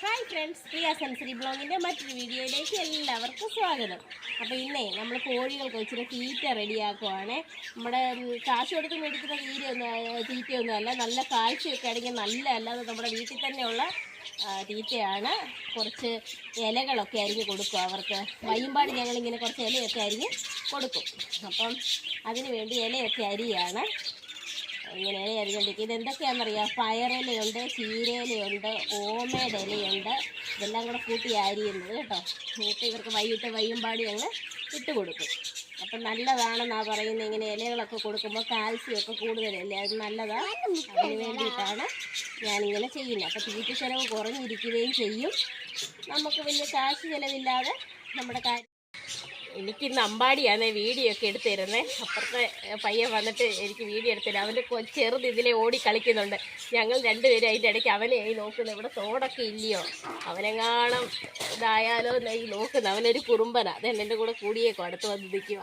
Hi friends പ്രിയ sensory ബ്ലോഗിന്റെ മറ്റൊരു വീഡിയോയിലേക്ക് എല്ലാവർക്കും സ്വാഗതം. അപ്പോൾ ഇന്നേ നമ്മൾ കോഴികൾക്ക് ഇച്ചിരി തീറ്റ റെഡിയാക്കുവാണ്. നമ്മുടെ കാശ് കൊടുത്ത് മേടിക്കുന്ന തീറ്റയൊന്നും അല്ല നല്ല കാഴ്ചയൊക്കെ ആണെങ്കിൽ നല്ല അല്ലാതെ നമ്മുടെ വീട്ടിൽ തന്നെയുള്ള തീറ്റയാണ്. കുറച്ച് ഇലകളൊക്കെ അരിഞ്ഞ് കൊടുക്കും അവർക്ക്. വയ്യമ്പാട് ഞങ്ങളിങ്ങനെ കുറച്ച് ഇലയൊക്കെ അരിഞ്ഞ് കൊടുക്കും. അപ്പം അതിന് വേണ്ടി ഇലയൊക്കെ അരിയാണ്. ഇങ്ങനെ ഇല അരിഞ്ഞോണ്ടിരിക്കും ഇത് എന്തൊക്കെയാണെന്നറിയാം പയറിലയുണ്ട് ചീരയിലയുണ്ട് ഓമയുടെ ഇലയുണ്ട് ഇതെല്ലാം കൂടെ കൂട്ടി അരിയുന്നത് കേട്ടോ. എന്നിട്ട് ഇവർക്ക് വൈകിട്ട് വയ്യുമ്പാടി അങ്ങ് ഇട്ട് കൊടുക്കും. അപ്പം നല്ലതാണെന്നാണ് പറയുന്നത്. ഇങ്ങനെ ഇലകളൊക്കെ കൊടുക്കുമ്പോൾ കാൽസ്യം ഒക്കെ കൂടുതലല്ലേ? അത് നല്ലതാണ് അതിന് വേണ്ടിയിട്ടാണ് ഞാനിങ്ങനെ ചെയ്യുന്നത്. അപ്പോൾ തീറ്റ ചിലവ് കുറഞ്ഞിരിക്കുകയും ചെയ്യും. നമുക്ക് വലിയ കാശ് ചിലവില്ലാതെ നമ്മുടെ കാര്യം എനിക്കിന്ന് അമ്പാടിയാണ് വീഡിയോ ഒക്കെ എടുത്തിരുന്നത് അപ്പുറത്തെ പയ്യൻ വന്നിട്ട് എനിക്ക് വീഡിയോ എടുത്തില്ല. അവന്റെ ചെറുത് ഇതിലെ ഓടി കളിക്കുന്നുണ്ട്. ഞങ്ങൾ രണ്ടുപേരും അതിന്റെ ഇടയ്ക്ക് അവനെ ഈ നോക്കുന്നത് ഇവിടെ തോടൊക്കെ ഇല്ലയോ? അവനെങ്ങാണം ഇതായാലോ ഈ നോക്കുന്നത് അവനൊരു കുറുമ്പന. അതെന്നെ എന്റെ കൂടെ കൂടിയേക്കും. അടുത്ത് വന്ന് നിൽക്കുക.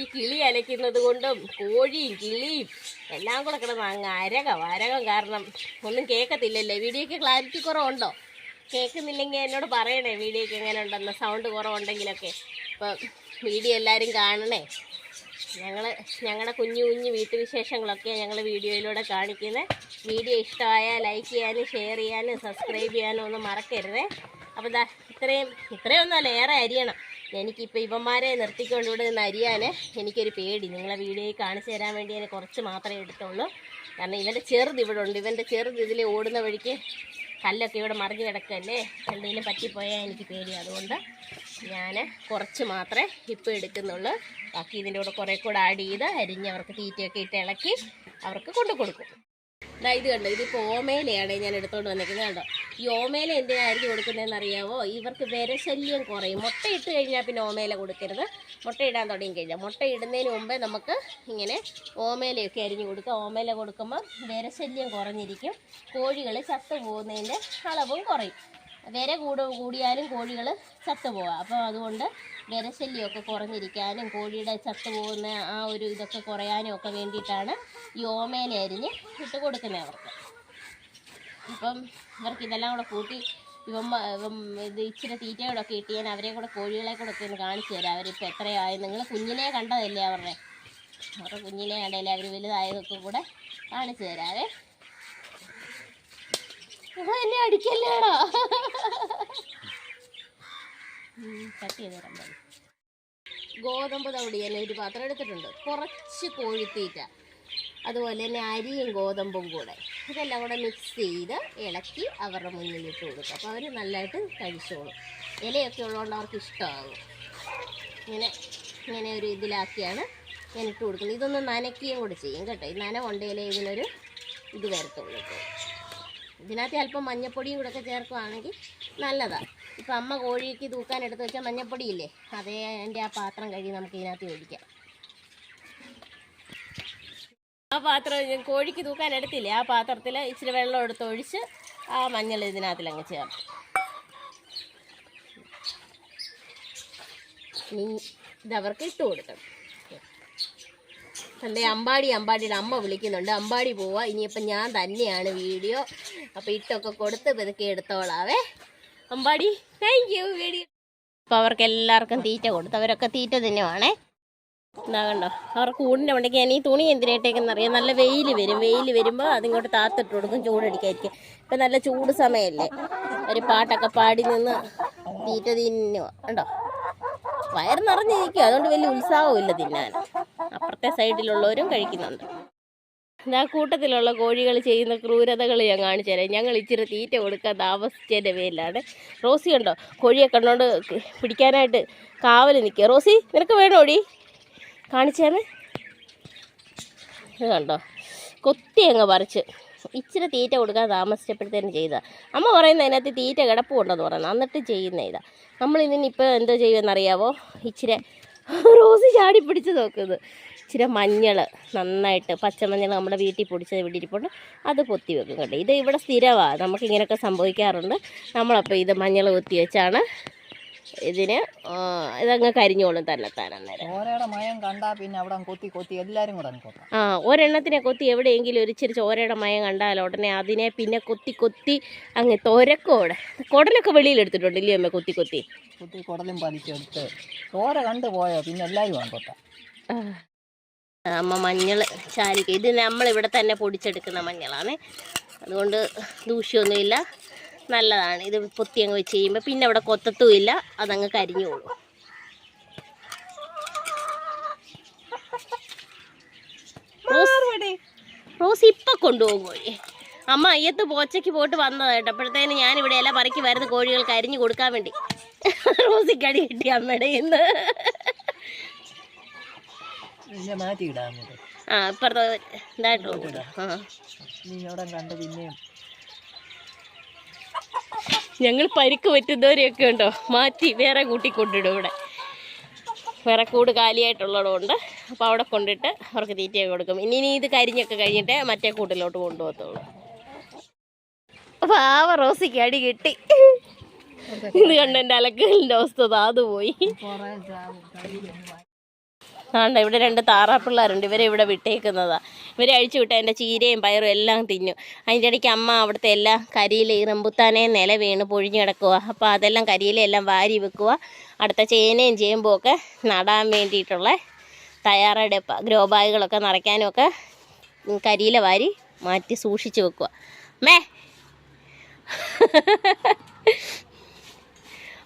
ഈ കിളി അലയ്ക്കുന്നത് കൊണ്ടും കോഴിയും കിളിയും എല്ലാം കൂടെ കിടന്ന് അങ്ങ് അരകം അരകം കാരണം ഒന്നും കേൾക്കത്തില്ലല്ലേ. വീഡിയോക്ക് ക്ലാരിറ്റി കുറവുണ്ടോ? കേൾക്കുന്നില്ലെങ്കിൽ എന്നോട് പറയണേ വീഡിയോക്ക് എങ്ങനെ ഉണ്ടെന്ന് സൗണ്ട് കുറവുണ്ടെങ്കിലൊക്കെ. അപ്പം വീഡിയോ എല്ലാവരും കാണണേ. ഞങ്ങൾ ഞങ്ങളുടെ കുഞ്ഞു കുഞ്ഞു വീട്ടുവിശേഷങ്ങളൊക്കെ ഞങ്ങൾ വീഡിയോയിലൂടെ കാണിക്കുന്നത് വീഡിയോ ഇഷ്ടമായാൽ ലൈക്ക് ചെയ്യാനും ഷെയർ ചെയ്യാനും സബ്സ്ക്രൈബ് ചെയ്യാനും ഒന്നും മറക്കരുതേ. അപ്പോൾ ദാ ഇത്രയും ഇത്രയൊന്നുമല്ല ഏറെ അരിയണം. എനിക്കിപ്പോൾ ഇവന്മാരെ നിർത്തിക്കൊണ്ട് ഇവിടെ നിന്ന് അരിയാൻ എനിക്കൊരു പേടി. നിങ്ങളെ വീഡിയോയിൽ കാണിച്ചു തരാൻ വേണ്ടി ഞാൻ കുറച്ച് മാത്രമേ എടുത്തുള്ളൂ. കാരണം ഇവന്റെ ചെറുത് ഇവിടെ ഉണ്ട്. ഇവന്റെ ചെറുത് ഇതിൽ ഓടുന്ന വഴിക്ക് കല്ലൊക്കെ ഇവിടെ മറിഞ്ഞ് കിടക്കല്ലേ? എന്തെങ്കിലും പറ്റിപ്പോയാൽ എനിക്ക് പേടി. അതുകൊണ്ട് ഞാൻ കുറച്ച് മാത്രമേ ഇപ്പോൾ എടുക്കുന്നുള്ളൂ. ബാക്കി ഇതിന്റെ കൂടെ കുറേ കൂടെ ആഡ് ചെയ്ത് അരിഞ്ഞ് അവർക്ക് തീറ്റയൊക്കെ ഇട്ട് ഇളക്കി അവർക്ക് കൊണ്ടു കൊടുക്കും. ദാ ഇത് കണ്ടോ ഇതിപ്പോൾ ഓമേലയാണ് ഞാൻ എടുത്തോണ്ട് വന്നിരിക്കുന്നത് കണ്ടോ? ഈ ഓമേല എന്തിനായിരിക്കും കൊടുക്കുന്നതെന്ന് അറിയാവോ ഇവർക്ക് വിരശല്യം കുറയും. മുട്ട ഇട്ട് കഴിഞ്ഞാൽ പിന്നെ ഓമേല കൊടുക്കരുത്. മുട്ട ഇടാൻ തുടങ്ങി കഴിഞ്ഞാൽ മുട്ട ഇടുന്നതിന് മുമ്പേ നമുക്ക് ഇങ്ങനെ ഓമേലയൊക്കെ അരിഞ്ഞു കൊടുക്കുക. ഓമേല കൊടുക്കുമ്പോൾ വിരശല്യം കുറഞ്ഞിരിക്കും. കോഴികൾ ചത്തു പോകുന്നതിന്റെ അളവും കുറയും. വിര കൂട കൂടിയാലും കോഴികൾ ചത്തുപോകാം അപ്പോൾ അതുകൊണ്ട് വിരശല്യമൊക്കെ കുറഞ്ഞിരിക്കാനും കോഴിയുടെ ചത്തുപോകുന്ന ആ ഒരു ഇതൊക്കെ കുറയാനും ഒക്കെ വേണ്ടിയിട്ടാണ് ഈ ഓമേല അരിഞ്ഞ് ഇട്ട് കൊടുക്കുന്നത് അവർക്ക്. അപ്പം ഇവർക്ക് ഇതെല്ലാം കൂടെ കൂട്ടി ഇവമ്മ ഇത് ഇച്ചിരി തീറ്റയോടെ ഒക്കെ ഇട്ട് ഞാൻ അവരെ കൂടെ കോഴികളെ കൂടെ ഒക്കെ ഒന്ന് കാണിച്ചു തരാം. അവരിപ്പോൾ എത്രയായി? നിങ്ങൾ കുഞ്ഞിനെ കണ്ടതല്ലേ അവരുടെ? അവരുടെ കുഞ്ഞിനെ കണ്ടല്ലേ അവർ വലുതായതൊക്കെ കൂടെ കാണിച്ചു തരാവേ. എന്നെ അടിക്കല്ലേടാ? ഗോതമ്പ് തവിടി തന്നെ ഒരു പാത്രം എടുത്തിട്ടുണ്ട്. കുറച്ച് കോഴിത്തീറ്റ. അതുപോലെ തന്നെ അരിയും ഗോതമ്പും കൂടെ. ഇതെല്ലാം കൂടെ മിക്സ് ചെയ്ത് ഇളക്കി അവരുടെ മുന്നിൽ ഇട്ട് കൊടുക്കും. അപ്പോൾ അവർ നല്ലതായിട്ട് കഴിച്ചോളും. ഇലയൊക്കെ ഉള്ളതുകൊണ്ട് അവർക്ക് ഇഷ്ടമാകും ഇങ്ങനെ ഇങ്ങനെ ഒരു ഇതിലാക്കിയാണ് ഞാൻ ഇട്ട് കൊടുക്കുന്നത്. ഇതൊന്ന് നനയ്ക്കുകയും കൂടെ ചെയ്യും കേട്ടോ. ഈ നനവുണ്ടെങ്കിലേ ഇതിനൊരു ഇത് വരത്തുള്ളൂ ഇതിനകത്ത് അല്പം മഞ്ഞപ്പൊടിയും കൂടെ ഒക്കെ ചേർക്കുകയാണെങ്കിൽ നല്ലതാണ് ഇപ്പം അമ്മ കോഴിക്ക് തൂക്കാൻ എടുത്ത് വെച്ചാൽ മഞ്ഞപ്പൊടിയില്ലേ അതേ എന്റെ ആ പാത്രം കഴുകി നമുക്ക് ഇതിനകത്ത് ഒഴിക്കാം. ആ പാത്രം കോഴിക്ക് തൂക്കാൻ എടുത്തില്ലേ ആ പാത്രത്തിൽ ഇച്ചിരി വെള്ളം എടുത്ത് ഒഴിച്ച് ആ മഞ്ഞൾ ഇതിനകത്തിൽ അങ്ങ് ചേർക്കും. ഇനി ഇതവർക്ക് ഇട്ട് കൊടുക്കണം. എന്റെ അമ്പാടി അമ്പാടിയുടെ അമ്മ വിളിക്കുന്നുണ്ട്. അമ്പാടി പോവാ. ഇനിയിപ്പം ഞാൻ തന്നെയാണ് വീഡിയോ. അപ്പോൾ ഇട്ടൊക്കെ കൊടുത്ത് പെതുക്കി എടുത്തോളാവേ. അമ്പാടി താങ്ക് യു വീഡിയോ അപ്പോൾ അവർക്ക് എല്ലാവർക്കും തീറ്റ കൊടുത്തു അവരൊക്കെ തീറ്റ തന്നെയാണേ എന്താ കണ്ടോ അവർക്ക് കൂടിന്റെ ഉണ്ടെങ്കിൽ ഞാൻ ഈ തുണി എന്തിനായിട്ടേക്കെന്ന് അറിയാം. നല്ല വെയിൽ വരും. വെയിൽ വരുമ്പോൾ അതിങ്ങോട്ട് താത്തിട്ട് കൊടുക്കും ചൂടടിക്കായിരിക്കും ഇപ്പം നല്ല ചൂട് സമയമല്ലേ ഒരു പാട്ടൊക്കെ പാടി നിന്ന് തീറ്റ തിന്നുക കണ്ടോ? വയർ നിറഞ്ഞിരിക്കും അതുകൊണ്ട് വലിയ ഉത്സാഹമില്ല തിന്നാൻ. അപ്പുറത്തെ സൈഡിലുള്ളവരും കഴിക്കുന്നുണ്ട്. ഞാൻ കൂട്ടത്തിലുള്ള കോഴികൾ ചെയ്യുന്ന ക്രൂരതകൾ ഞാൻ കാണിച്ചു തരാം. ഞങ്ങൾ ഇച്ചിരി തീറ്റ കൊടുക്കാൻ താമസിച്ചതിന്റെ പേരിലാണ്. റോസി ഉണ്ടോ കോഴിയെ കണ്ടോണ്ട് പിടിക്കാനായിട്ട് കാവൽ നിൽക്കുക. റോസി നിനക്ക് വേണോടി? കാണിച്ചാണ് ഇത് കണ്ടോ? കൊത്തി അങ്ങ് പറിച്ച്. ഇച്ചിരി തീറ്റ കൊടുക്കാൻ താമസിച്ചപ്പോഴത്തേനും ചെയ്താ. അമ്മ പറയുന്നത് അതിനകത്ത് തീറ്റ കിടപ്പുണ്ടെന്ന് പറയുന്നത് എന്നിട്ട് ചെയ്യുന്ന ഇതാ. നമ്മൾ ഇതിനിപ്പോൾ എന്തോ ചെയ്യുമെന്നറിയാവോ? ഇച്ചിരി റോസ് ചാടി പിടിച്ച് നോക്കുന്നത് ഇച്ചിരി മഞ്ഞൾ നന്നായിട്ട് പച്ചമഞ്ഞൾ നമ്മുടെ വീട്ടിൽ പൊടിച്ചത് ഇവിടെ ഇരിപ്പുണ്ട്. അത് പൊത്തി വെക്കും കേട്ടോ ഇത് ഇവിടെ സ്ഥിരമാണ് നമുക്ക് ഇങ്ങനെയൊക്കെ സംഭവിക്കാറുണ്ട്. നമ്മളപ്പോൾ ഇത് മഞ്ഞൾ കൊത്തി വെച്ചാണ് ഇതിന് ഇതങ്ങ് കരിഞ്ഞോളും തന്നെത്താൻ അന്നേരം. ചോരയുടെ മയം കണ്ടാ പിന്നെ അവിടെ അങ്ങ് കൊത്തി കൊത്തി എല്ലാരും കൂടെ അങ്ങ് കൊത്താം. ആ ഒരെണ്ണത്തിനെ കൊത്തി എവിടെയെങ്കിലും ഒരു ഇച്ചിരി ചോരയുടെ മയം കണ്ടാൽ ഉടനെ അതിനെ പിന്നെ കൊത്തി കൊത്തി അങ്ങ് തോരക്കോടെ കുടലൊക്കെ വെളിയിൽ എടുത്തിട്ടുണ്ട് ഇല്ലേ അമ്മ? കൊത്തി കൊത്തി. കുത്തി കുടലും പലിച്ചെടുത്ത് ചോര കണ്ടു പോയോ? പിന്നെ എല്ലാരും അങ്ങ് കൊത്താം. അമ്മ മഞ്ഞൾ ചാരിക്ക ഇത് നമ്മളിവിടെ തന്നെ പൊടിച്ചെടുക്കുന്ന മഞ്ഞളാണ്. അതുകൊണ്ട് ദൂഷ്യമൊന്നുമില്ല നല്ലതാണ്. ഇത് പൊത്തി അങ്ങ് വെച്ച് കഴിയുമ്പോൾ പിന്നെ അവിടെ കൊത്തത്തുമില്ല അതങ്ങ് കരിഞ്ഞു റോസ് റോസ് ഇപ്പം കൊണ്ടുപോകും കോഴി അമ്മ അയ്യത്ത് പോച്ചയ്ക്ക് പോയിട്ട് വന്നതാണ് കേട്ടോ. അപ്പോഴത്തേന് ഞാനിവിടെ എല്ലാം പറക്കി വരുന്ന കോഴികൾക്ക് അരിഞ്ഞു കൊടുക്കാൻ വേണ്ടി. റോസി കടി കിട്ടി അമ്മയുടെ ഇന്ന് ആ ഇപ്പുറത്തെ ഇതായിട്ട് ആ. കണ്ട് പിന്നെയും ഞങ്ങൾ പരിക്ക് പറ്റുന്നവരെയൊക്കെ ഉണ്ടോ? മാറ്റി വേറെ കൂട്ടി കൊണ്ടിടും ഇവിടെ. വേറെ കൂട് കാലിയായിട്ടുള്ളതുകൊണ്ട് അപ്പോൾ അവിടെ കൊണ്ടിട്ട് അവർക്ക് തീറ്റയൊക്കെ കൊടുക്കും. ഇനി ഇനി ഇത് കരിഞ്ഞൊക്കെ കഴിഞ്ഞിട്ട് മറ്റേ കൂട്ടിലോട്ട് കൊണ്ടുപോകത്തുള്ളൂ. പാവ റോസിക്ക് അടി കിട്ടി. ഇത് കണ്ട എന്റെ അലക്കലിന്റെ അവസ്ഥ താതു പോയി ആണ്ട ഇവിടെ രണ്ട് താറാപ്പിള്ളേരുണ്ട്. ഇവരെ ഇവിടെ വിട്ടേക്കുന്നതാ. ഇവരെ അഴിച്ചു വിട്ട എന്റെ ചീരയും പയറും എല്ലാം തിന്നു. അതിന്റെ ഇടയ്ക്ക് അമ്മ അവിടുത്തെ എല്ലാ കരിയിലെ ഈ റംബുത്താനെ നില വീണ് പൊഴിഞ്ഞു കിടക്കുക അപ്പോൾ അതെല്ലാം കരിയിലെല്ലാം വാരി വെക്കുക അടുത്ത ചേനയും ചേമ്പും ഒക്കെ നടാൻ വേണ്ടിയിട്ടുള്ള തയ്യാറെടുപ്പ് ഗ്രോ ബാഗുകളൊക്കെ നിറയ്ക്കാനുമൊക്കെ കരിയില വാരി മാറ്റി സൂക്ഷിച്ചു വെക്കുക മേ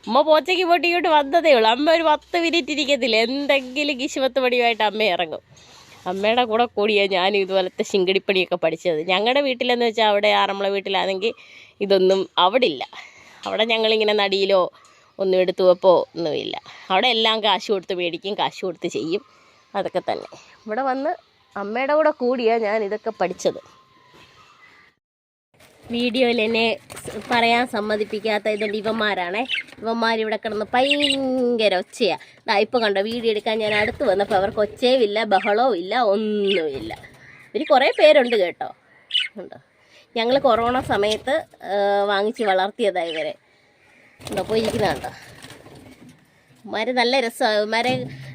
അമ്മ പോച്ചയ്ക്ക് പോയിട്ട് ഇങ്ങോട്ട് വന്നതേ ഉള്ളൂ. അമ്മ ഒരു പത്ത് മിനിറ്റ് ഇരിക്കത്തില്ല. എന്തെങ്കിലും കിശുമത്ത് പണിയുമായിട്ട് അമ്മ ഇറങ്ങും. അമ്മയുടെ കൂടെ കൂടിയാണ് ഞാൻ ഇതുപോലത്തെ ശിങ്കടിപ്പണിയൊക്കെ പഠിച്ചത്. ഞങ്ങളുടെ വീട്ടിലെന്ന് വെച്ചാൽ അവിടെ ആറന്മുള വീട്ടിലാണെങ്കിൽ ഇതൊന്നും അവിടെ ഇല്ല അവിടെ ഞങ്ങളിങ്ങനെ നടിയിലോ ഒന്നും എടുത്തു വെപ്പോ ഒന്നുമില്ല. അവിടെ എല്ലാം കാശ് കൊടുത്ത് മേടിക്കും കാശ് കൊടുത്ത് ചെയ്യും. അതൊക്കെ തന്നെ. ഇവിടെ വന്ന് അമ്മയുടെ കൂടെ കൂടിയാണ് ഞാൻ ഇതൊക്കെ പഠിച്ചത്. വീഡിയോയിൽ എന്നെ പറയാൻ സമ്മതിപ്പിക്കാത്ത ഇതിന്റെ ഇവന്മാരാണേ. ഇവന്മാർ ഇവിടെ കിടന്ന് ഭയങ്കര ഒച്ചയാണ് ദാ ഇപ്പോൾ കണ്ടോ വീഡിയോ എടുക്കാൻ ഞാൻ അടുത്ത് വന്നപ്പോൾ അവർക്ക് ഒച്ചയും ഇല്ല ബഹളവും ഇല്ല ഒന്നുമില്ല. ഇവർ കുറേ പേരുണ്ട് കേട്ടോ. ഉണ്ടോ? ഞങ്ങൾ കൊറോണ സമയത്ത് വാങ്ങിച്ച് വളർത്തിയതാണ് ഇവരെ. ഉണ്ടോ? പോയിരിക്കുന്ന കണ്ടോ? ഇവന്മാർ നല്ല രസമാണ് ഇവന്മാരെ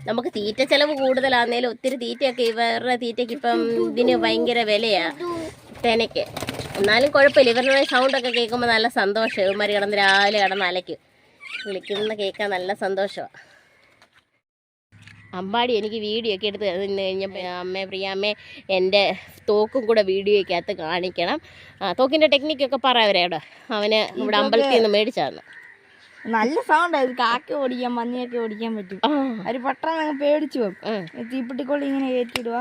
നമുക്ക് തീറ്റ ചിലവ് കൂടുതലാന്നേലും ഒത്തിരി തീറ്റയൊക്കെ ഇവരുടെ തീറ്റയ്ക്ക് ഇപ്പം ഇതിന് ഭയങ്കര വിലയാണ് തേനയ്ക്ക്. എന്നാലും കുഴപ്പമില്ല. ഇവരുടെ സൗണ്ടൊക്കെ കേൾക്കുമ്പോൾ നല്ല സന്തോഷം. ഇവന്മാർ കിടന്ന് രാവിലെ കിടന്ന് അലയ്ക്കും. വിളിക്കുന്ന കേൾക്കാൻ നല്ല സന്തോഷമാണ് അമ്പാടി എനിക്ക് വീഡിയോ ഒക്കെ എടുത്ത് തന്നു കഴിഞ്ഞപ്പോൾ അമ്മേ പ്രിയാമ്മേ എന്റെ തോക്കും കൂടെ വീഡിയോയ്ക്കകത്ത് കാണിക്കണം. ആ, തോക്കിന്റെ ടെക്നിക്കൊക്കെ പറയവരേടെ അവന് ഇവിടെ അമ്പലത്തിൽ നിന്ന് മേടിച്ചാന്ന്. നല്ല സൗണ്ട് കാക്ക ഓടിക്കാൻ മഞ്ഞയൊക്കെ ഓടിക്കാൻ പറ്റും. അവർ പെട്ടെന്ന് പേടിച്ചു പോകും തീപ്പെട്ടിക്കൊള്ളി ഇങ്ങനെ കയറ്റിയിടുക